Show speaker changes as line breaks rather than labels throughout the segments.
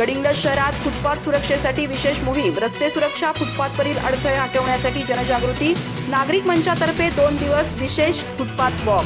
गडिंग्लज शहरात फुटपाथ सुरक्षेसाठी विशेष मोहीम. रस्ते सुरक्षा फुटपाथवरील अडथळे हटवण्यासाठी जनजागृती. नागरिक मंचातर्फे दोन दिवस विशेष फुटपाथ वॉक.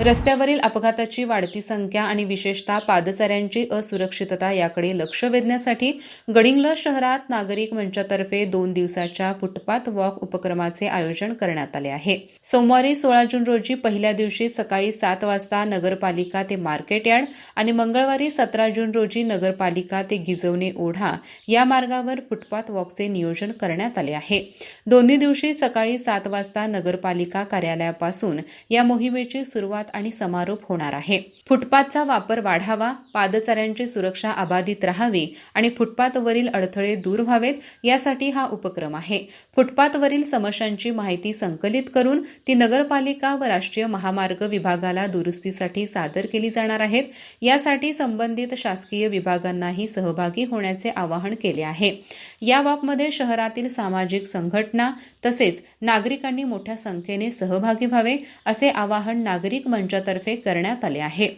रस्त्यावरील अपघाताची वाढती संख्या आणि विशेषतः पादचाऱ्यांची असुरक्षितता याकडे लक्ष वेधण्यासाठी गडिंग्लज शहरात नागरिक मंचातर्फे दोन दिवसाच्या फुटपाथ वॉक उपक्रमाचे आयोजन करण्यात आले आहे. सोमवारी सोळा जून रोजी पहिल्या दिवशी सकाळी सात वाजता नगरपालिका ते मार्केट यार्ड आणि मंगळवारी सतरा जून रोजी नगरपालिका ते गिजवणे ओढा या मार्गावर फुटपाथ वॉकचे नियोजन करण्यात आले आहे. दोन्ही दिवशी सकाळी सात वाजता नगरपालिका कार्यालयापासून या मोहिमेची सुरुवात आणि समारोप होणार आहे. फुटपाथचा वापर वाढावा पादचाऱ्यांची सुरक्षा अबाधित राहावी आणि फुटपाथवरील अडथळे दूर व्हावेत यासाठी हा उपक्रम आहे. फुटपाथवरील समस्यांची माहिती संकलित करून ती नगरपालिका व राष्ट्रीय महामार्ग विभागाला दुरुस्तीसाठी सादर केली जाणार आहेत. यासाठी संबंधित शासकीय विभागांनाही सहभागी होण्याचे आवाहन केले आहे. या वॉकमध्ये शहरातील सामाजिक संघटना तसेच नागरिकांनी मोठ्या संख्येने सहभागी व्हावे असे आवाहन नागरिक मंचातर्फे करण्यात आले आहे.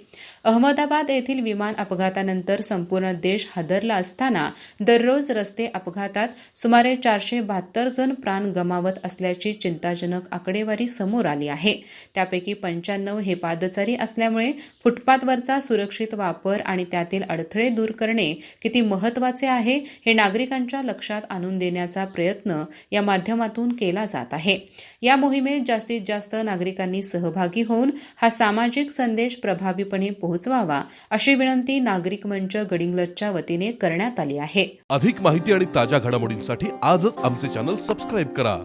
अहमदाबाद येथील विमान अपघातानंतर संपूर्ण देश हादरला असताना दररोज रस्ते अपघातात सुमारे चारशे बहात्तर जण प्राण गमावत असल्याची चिंताजनक आकडेवारी समोर आली आहे. त्यापैकी पंच्याण्णव हे पादचारी असल्यामुळे फुटपाथवरचा सुरक्षित वापर आणि त्यातील अडथळे दूर करणे किती महत्त्वाचे आहे हे नागरिकांच्या लक्षात आणून देण्याचा प्रयत्न या माध्यमातून केला जात आहे. या मोहिमेत जास्तीत जास्त नागरिकांनी सहभागी होऊन हा सामाजिक संदेश प्रभावीपणे पोहोचवावा अशी विनंती नागरिक मंच गडिंग्लजच्या वतीने करण्यात आली आहे.
अधिक माहिती आणि ताज्या घडामोडींसाठी आजच आमचे चॅनल सबस्क्राईब करा.